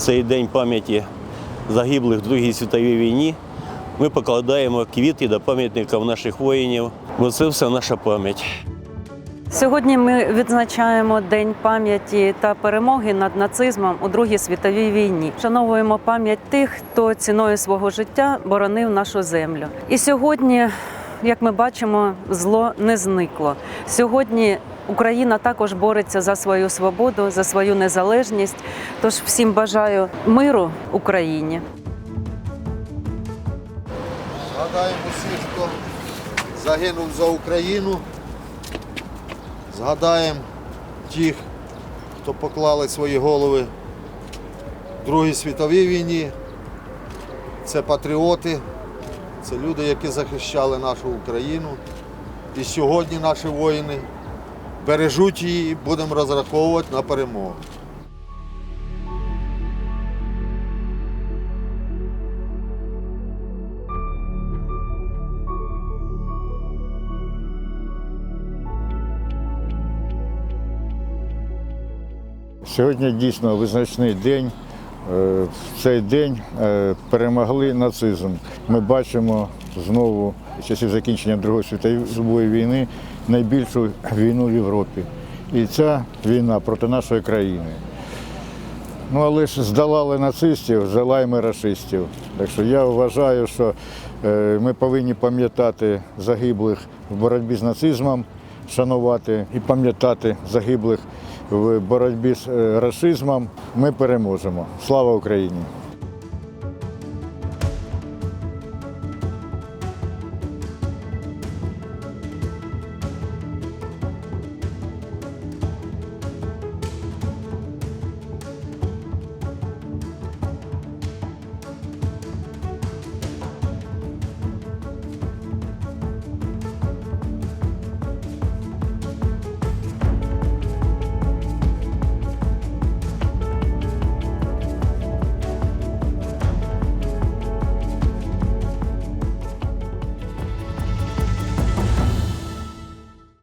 цей день пам'яті загиблих в Другій світовій війні ми покладаємо квіти до пам'ятників наших воїнів, бо це все наша пам'ять. Сьогодні ми відзначаємо День пам'яті та перемоги над нацизмом у Другій світовій війні. Вшановуємо пам'ять тих, хто ціною свого життя боронив нашу землю. І сьогодні, як ми бачимо, зло не зникло. Сьогодні Україна також бореться за свою свободу, за свою незалежність. Тож всім бажаю миру Україні. Згадаємо всіх, хто загинув за Україну. Згадаємо тих, хто поклали свої голови в Другій світовій війні. Це патріоти, це люди, які захищали нашу Україну. І сьогодні наші воїни бережуть її будемо розраховувати на перемогу. Сьогодні дійсно визначний день. Е, В цей день е, перемогли нацизм. Ми бачимо знову часів закінчення Другої світової війни найбільшу війну в Європі. І ця війна проти нашої країни. Ну, але ж здолали нацистів, здолаємо рашистів. Так що я вважаю, що е, ми повинні пам'ятати загиблих в боротьбі з нацизмом, шанувати і пам'ятати загиблих в боротьбі з е, рашизмом. Ми переможемо. Слава Україні!